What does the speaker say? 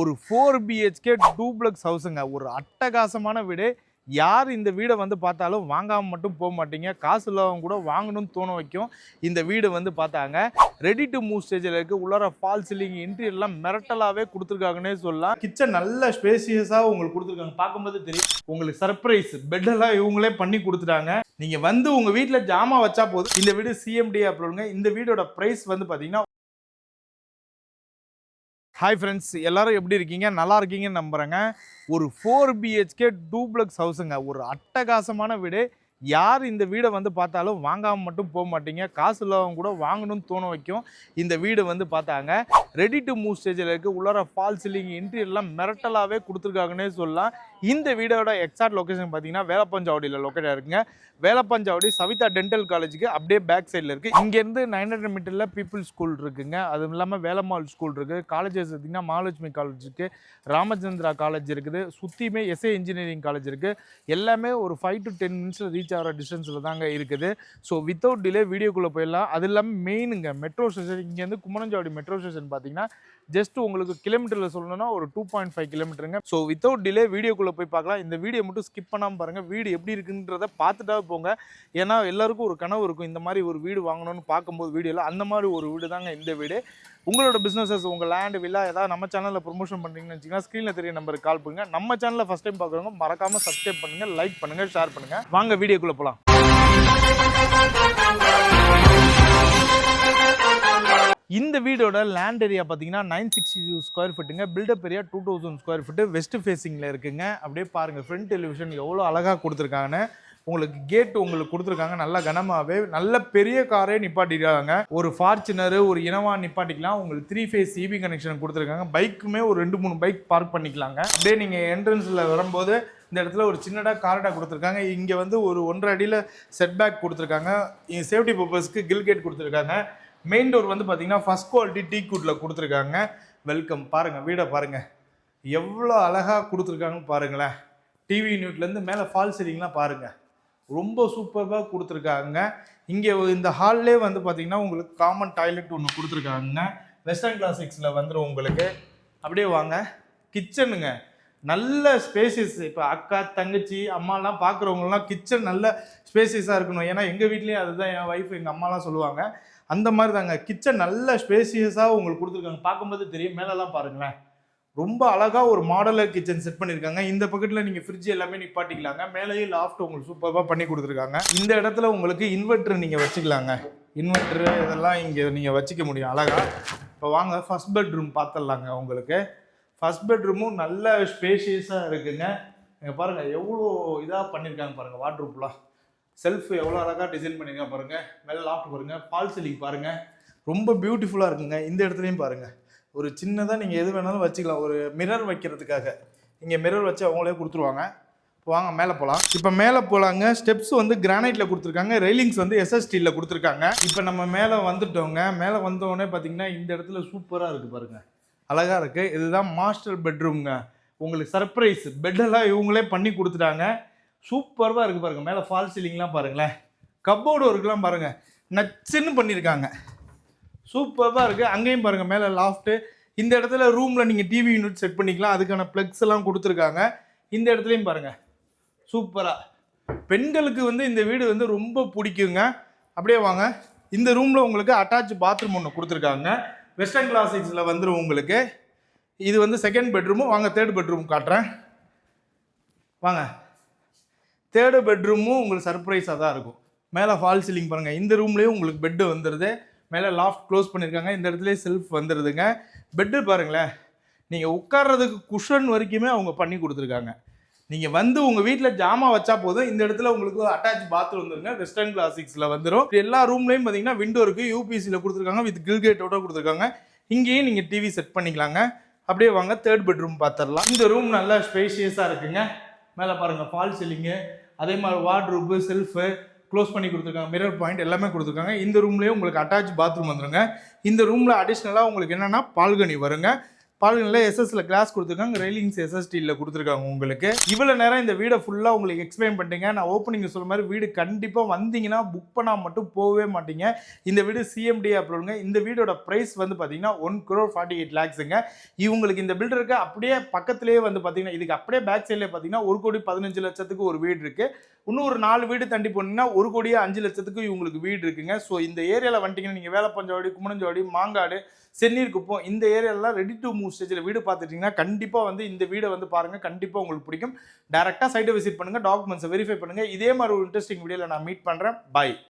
ஒரு four BHK duplex ஹவுஸுங்க ஒரு அட்டகாசமான வீடு. யார் இந்த வீடை வந்து பார்த்தாலும் வாங்காமல் மட்டும் போக மாட்டீங்க. காசு இல்லாதவங்க கூட வாங்கணும்னு தோண வைக்கும். இந்த வீடு வந்து பார்த்தாங்க. ரெடி டு மூவ் ஸ்டேஜில் இருக்குது உள்ளார ஃபால் சீலிங் இன்டீரியர்லாம் மிரட்டலாகவே கொடுத்துருக்காங்கன்னே சொல்லலாம். கிச்சன் நல்ல ஸ்பேசியஸாக உங்களுக்கு கொடுத்துருக்காங்க. பார்க்கும்போது தெரியும். உங்களுக்கு சர்ப்ரைஸ் பெட்டெல்லாம் இவங்களே பண்ணி கொடுத்துட்டாங்க. நீங்கள் வந்து உங்கள் வீட்டில் ஜாமான் வச்சா போதும். இந்த வீடு சிஎம்டி அப்ரோடுங்க இந்த வீடோட ப்ரைஸ் வந்து பார்த்தீங்கன்னா ஹாய் ஃப்ரெண்ட்ஸ் எல்லாரும் எப்படி இருக்கீங்க? நல்லா இருக்கீங்கன்னு நம்புகிறேங்க ஒரு ஃபோர் பிஹெச்கே டூப்ளக்ஸ் ஹவுஸுங்க ஒரு அட்டகாசமான வீடு. யார் இந்த வீடை வந்து பார்த்தாலும் வாங்காமல் மட்டும் போக மாட்டீங்க. காசு இல்லாதவங்க கூட வாங்கணும்னு தோண வைக்கும். இந்த வீடு வந்து பார்த்தாங்க. ரெடி டு மூவ் ஸ்டேஜில் இருக்குது உள்ளார ஃபால் சீலிங் இன்டீரியர்லாம் மிரட்டலாகவே கொடுத்துருக்காங்கன்னே சொல்லலாம். இந்த வீடோட எக்ஸாக்ட் லொக்கேஷன் பார்த்தீங்கன்னா வேலப்பஞ்சாவடியில் லொக்கேட் இருக்குங்க வேலப்பஞ்சாவடி சவிதா டென்டல் காலேஜுக்கு அப்படியே பேக் சைடில் இருக்குது இங்கேருந்து நைன் ஹண்ட்ரட் மீட்டரில் பீப்புள் ஸ்கூல் இருக்குங்க. அதுவும் இல்லாமல் வேலம்மாள் ஸ்கூல் இருக்குது காலேஜஸ் பார்த்தீங்கன்னா மகாலட்சுமி காலேஜ் இருக்குது ராமச்சந்திரா காலேஜ் இருக்குது. சுற்றியுமே எஸ்ஏ இன்ஜினியரிங் காலேஜ் இருக்குது எல்லாமே ஒரு ஃபைவ் டு டென் மினிட்ஸில் ரீச் ஆகிற டிஸ்டன்ஸில் தாங்க இருக்குது. ஸோ வித்தவுட் டிலே வீடியோக்குள்ளே போயிடலாம். அது இல்லாமல் மெயினுங்க மெட்ரோ ஸ்டேஷன் இங்கேருந்து குமரஞ்சாவடி மெட்ரோ ஸ்டேஷன் பார்த்தீங்கன்னா ஜஸ்ட் உங்களுக்கு கிலோமீட்டரில் சொல்லணும்னா ஒரு டூ பாயிண்ட் ஃபைவ் கிலோமீட்டருங்க ஸோ வித்தவுட் டிலே வீடியோக்குள்ளே போய் பார்க்கலாம். இந்த வீடியோ மட்டும் ஸ்கிப் பண்ணாமல் பாருங்கள் வீடு எப்படி இருக்குன்றத பார்த்துட்டா போங்க. ஏன்னா எல்லாருக்கும் ஒரு கனவு இருக்கும். இந்த மாதிரி ஒரு வீடு வாங்கணும்னு பார்க்கும்போது வீடியோவில் அந்த மாதிரி ஒரு வீடு தாங்க இந்த வீடு. உங்களோட பிஸ்னஸஸ் உங்கள் லேண்ட் வில்லா ஏதாவது நம்ம சேனலில் ப்ரொமோஷன் பண்ணுறீங்கன்னு வச்சிங்கன்னா ஸ்க்ரீனில் தெரிய நம்பருக்கு கால் பண்ணுங்கள் நம்ம சேனலில் ஃபஸ்ட் டைம் பார்க்குறவங்க மறக்காமல் சப்ஸ்கிரைப் பண்ணுங்கள் லைக் பண்ணுங்கள் ஷேர் பண்ணுங்கள் வாங்க வீடியோக்குள்ளே போகலாம் இந்த வீடோட லேண்ட் ஏரியா பார்த்தீங்கன்னா nine sixty two square ஃபீட்டுங்க built up area two thousand square feet west ஃபேஸிங்கில் இருக்குங்க. அப்படியே பாருங்கள் ஃப்ரண்ட் டெலிவிஷன் எவ்வளோ அழகாக கொடுத்துருக்காங்கன்னு. உங்களுக்கு கேட் உங்களுக்கு கொடுத்துருக்காங்க. நல்லா கனமாகவே நல்ல பெரிய காரே நிப்பாட்டிருக்காங்க. ஒரு ஃபார்ச்சுனர் ஒரு இனவா நிப்பாட்டிக்கலாம். உங்களுக்கு த்ரீ ஃபேஸ் சிபி கனெக்ஷன் கொடுத்துருக்காங்க. பைக்குமே ஒரு ரெண்டு மூணு பைக் பார்க் பண்ணிக்கலாங்க. அப்படியே நீங்கள் என்ட்ரன்ஸில் வரும்போது இந்த இடத்துல ஒரு சின்னதாக கார்டாக கொடுத்துருக்காங்க. இங்கே வந்து ஒரு ஒன்றரை அடியில் செட் பேக் கொடுத்துருக்காங்க சேஃப்டி பர்பஸ்க்கு கில் கேட் கொடுத்துருக்காங்க. மெயின் டோர் வந்து பார்த்தீங்கன்னா ஃபஸ்ட் குவாலிட்டி டீ குட்டில் கொடுத்துருக்காங்க. வெல்கம் பாருங்கள் வீடை பாருங்கள் எவ்வளோ அழகாக கொடுத்துருக்காங்கன்னு பாருங்களேன். டிவி யூனிட்லேருந்து மேலே ஃபால் சீலிங்லாம் பாருங்கள் ரொம்ப சூப்பராக கொடுத்துருக்காங்க. இங்கே இந்த ஹால்லே வந்து பார்த்திங்கன்னா உங்களுக்கு காமன் டாய்லெட் ஒன்று கொடுத்துருக்காங்க. வெஸ்டர்ன் கிளாசிக்ஸில் வந்துடும் உங்களுக்கு. அப்படியே வாங்க. கிச்சனுங்க நல்ல ஸ்பேசியஸ் இப்போ அக்கா தங்கச்சி அம்மாலாம் பார்க்குறவங்களாம் கிச்சன் நல்ல ஸ்பேசியஸாக இருக்கணும். ஏன்னா எங்கள் வீட்லேயும் அதுதான் என் ஒய்ஃப் எங்கள் அம்மாலாம் சொல்லுவாங்க. அந்த மாதிரி தாங்க கிச்சன் நல்ல ஸ்பேசியஸாக உங்களுக்கு கொடுத்துருக்காங்க. பார்க்கும்போது தெரியும். மேலெல்லாம் பாருங்களேன். ரொம்ப அழகாக ஒரு மாடலர் கிச்சன் செட் பண்ணியிருக்காங்க. இந்த பக்கத்தில் நீங்கள் ஃப்ரிட்ஜ் எல்லாமே நிப்பாட்டிக்கலாங்க. மேலேயும் லாஃப்ட் உங்களுக்கு சூப்பராக பண்ணி கொடுத்துருக்காங்க. இந்த இடத்துல உங்களுக்கு இன்வெர்ட்ரு நீங்கள் வச்சுக்கலாங்க. இன்வெர்ட்ரு இதெல்லாம் இங்கே நீங்கள் வச்சுக்க முடியும். அழகாக இப்போ வாங்க ஃபஸ்ட் பெட்ரூம் பார்த்துடலாங்க உங்களுக்கு. ஃபஸ்ட் பெட்ரூமும் நல்ல ஸ்பேஷியஸாக இருக்குங்க. இங்கே பாருங்கள் எவ்வளோ இதாக பண்ணியிருக்காங்க பாருங்கள் வாட்ரூப்லாம் செல்ஃப் எவ்வளோ அழகாக டிசைன் பண்ணியிருக்காங்க பாருங்கள் மேலே லாஃப்ட் பாருங்கள் ஃபால் சீலிங் பாருங்கள் ரொம்ப பியூட்டிஃபுல்லாக இருக்குங்க. இந்த இடத்துலையும் பாருங்கள் ஒரு சின்னதாக நீங்கள் எது வேணாலும் வச்சுக்கலாம். ஒரு மிரர் வைக்கிறதுக்காக. இங்கே மிரர் வச்சு அவங்களே கொடுத்துருவாங்க. வாங்க மேலே போகலாம் இப்போ மேலே போகலாங்க ஸ்டெப்ஸ் வந்து கிரானைட்டில் கொடுத்துருக்காங்க. ரெயிலிங்ஸ் வந்து எஸ்எஸ்டியில் கொடுத்துருக்காங்க. இப்போ நம்ம மேலே வந்துட்டோங்க. மேலே வந்தோடனே பார்த்தீங்கன்னா இந்த இடத்துல சூப்பராக இருக்குது பாருங்கள் அழகாக இருக்குது இதுதான் மாஸ்டர் பெட்ரூம்ங்க உங்களுக்கு சர்ப்ரைஸ் பெட்டெல்லாம் இவங்களே பண்ணி கொடுத்துட்டாங்க. சூப்பராக இருக்குது பாருங்கள் மேலே ஃபால் சீலிங்லாம் பாருங்களேன். கப்போர்டு ஒர்க்லாம் பாருங்கள் நச்சுன்னு பண்ணியிருக்காங்க சூப்பராக இருக்குது அங்கேயும் பாருங்கள் மேலே லாஃப்ட்டு இந்த இடத்துல ரூமில் நீங்கள் டிவி யூனிட் செட் பண்ணிக்கலாம். அதுக்கான ப்ளக்ஸ் எல்லாம் கொடுத்துருக்காங்க. இந்த இடத்துலையும் பாருங்கள் சூப்பராக பெண்களுக்கு வந்து இந்த வீடு வந்து ரொம்ப பிடிக்குங்க. அப்படியே வாங்க. இந்த ரூமில் உங்களுக்கு அட்டாச் பாத்ரூம் ஒன்று கொடுத்துருக்காங்க. வெஸ்டர்ன் கிளாசிக்ஸில் வந்துடும் உங்களுக்கு. இது வந்து செகண்ட் பெட்ரூமும் வாங்க தேர்ட் பெட்ரூம் காட்டுறேன். வாங்க. தேர்டு பெட்ரூமும் உங்களுக்கு சர்ப்ரைஸாக தான் இருக்கும். மேலே ஃபால் சீலிங் பாருங்கள் இந்த ரூம்லேயும் உங்களுக்கு பெட்டு வந்துடுது மேலே லாஃப்ட் க்ளோஸ் பண்ணியிருக்காங்க இந்த இடத்துலேயே செல்ஃப் வந்துடுதுங்க பெட்டு பாருங்களேன். நீங்கள் உட்கார்றதுக்கு குஷன் வரைக்குமே அவங்க பண்ணி கொடுத்துருக்காங்க. நீங்கள் வந்து உங்கள் வீட்டில் ஜாமா வச்சா போதும். இந்த இடத்துல உங்களுக்கு அட்டாச் பாத்ரூம் வந்துருங்க. வெஸ்டர்ன் கிளாசிக்ஸில் வந்துடும் எல்லா ரூம்லேயும் பார்த்தீங்கன்னா விண்டோ இருக்குது யூபிசியில் கொடுத்துருக்காங்க. வித் கில்கேட்டோட கொடுத்துருக்காங்க. இங்கேயும் நீங்கள் டிவி செட் பண்ணிக்கலாங்க. அப்படியே வாங்க. தேர்ட் பெட்ரூம் பார்த்துடலாம் இந்த ரூம் நல்லா ஸ்பேஷியஸாக இருக்குங்க. மேலே பாருங்கள் ஃபால் சீலிங்கு அதே மாதிரி வார்ட்ரூப்பு செல்ஃபு க்ளோஸ் பண்ணி கொடுத்துருக்காங்க மிரர் பாயிண்ட் எல்லாமே கொடுத்துருக்காங்க. இந்த ரூம்லேயே உங்களுக்கு அட்டாச் பாத்ரூம் வந்துருங்க. இந்த ரூமில் அடிஷ்னலாக உங்களுக்கு என்னென்னா பால்கனி வருங்க. பால்கனில் எஸ்எஸ்ல கிளாஸ் கொடுத்துருக்காங்க ரெயிலிங்ஸ் எஸ்எஸ்டியில் கொடுத்துருக்காங்க உங்களுக்கு. இவ்வளோ நேரம் இந்த வீடை ஃபுல்லாக உங்களுக்கு எக்ஸ்பிளைன் பண்ணிட்டீங்க. நான் ஓப்பனிங் சொல்ல மாதிரி வீடு கண்டிப்பாக வந்தீங்கன்னா புக் பண்ணால் மட்டும் போகவே மாட்டீங்க. இந்த வீடு சிஎம்டி அப்ரூவ்ங்க இந்த வீடோட ப்ரைஸ் வந்து பார்த்தீங்கன்னா ஒன் crore ஃபார்ட்டி எயிட் லேக்ஸுங்க இவங்களுக்கு இந்த பில்டருக்கு அப்படியே பக்கத்துலேயே வந்து பார்த்தீங்கன்னா இதுக்கு அப்படியே பேக் சைடில் பார்த்தீங்கன்னா ஒரு கோடி பதினஞ்சு லட்சத்துக்கு ஒரு வீடு இருக்குது இன்னும் ஒரு நாலு வீடு தண்டி போனீங்கன்னா ஒரு கோடியே அஞ்சு லட்சத்துக்கு இவங்களுக்கு வீடு இருக்குங்க. ஸோ இந்த ஏரியாவில் வந்துட்டீங்கன்னா நீங்கள் வேலைப்பஞ்சவாடி குமணஞ்சவாடி மாங்காடு செந்நீர் குப்பம் இந்த ஏரியாலாம் ரெடி டு மூவ் ஸ்டேஜில் வீடு பார்த்துட்டிங்கன்னா கண்டிப்பாக வந்து இந்த வீடை வந்து பாருங்கள் கண்டிப்பாக உங்களுக்கு பிடிக்கும். டேரெக்டாக சைட்டை விசிட் பண்ணுங்கள் டாக்குமெண்ட்ஸை வெரிஃபை பண்ணுங்கள் இதே மாதிரி ஒரு இன்ட்ரெஸ்டிங் வீடியோவில் நான் மீட் பண்ணுறேன் பை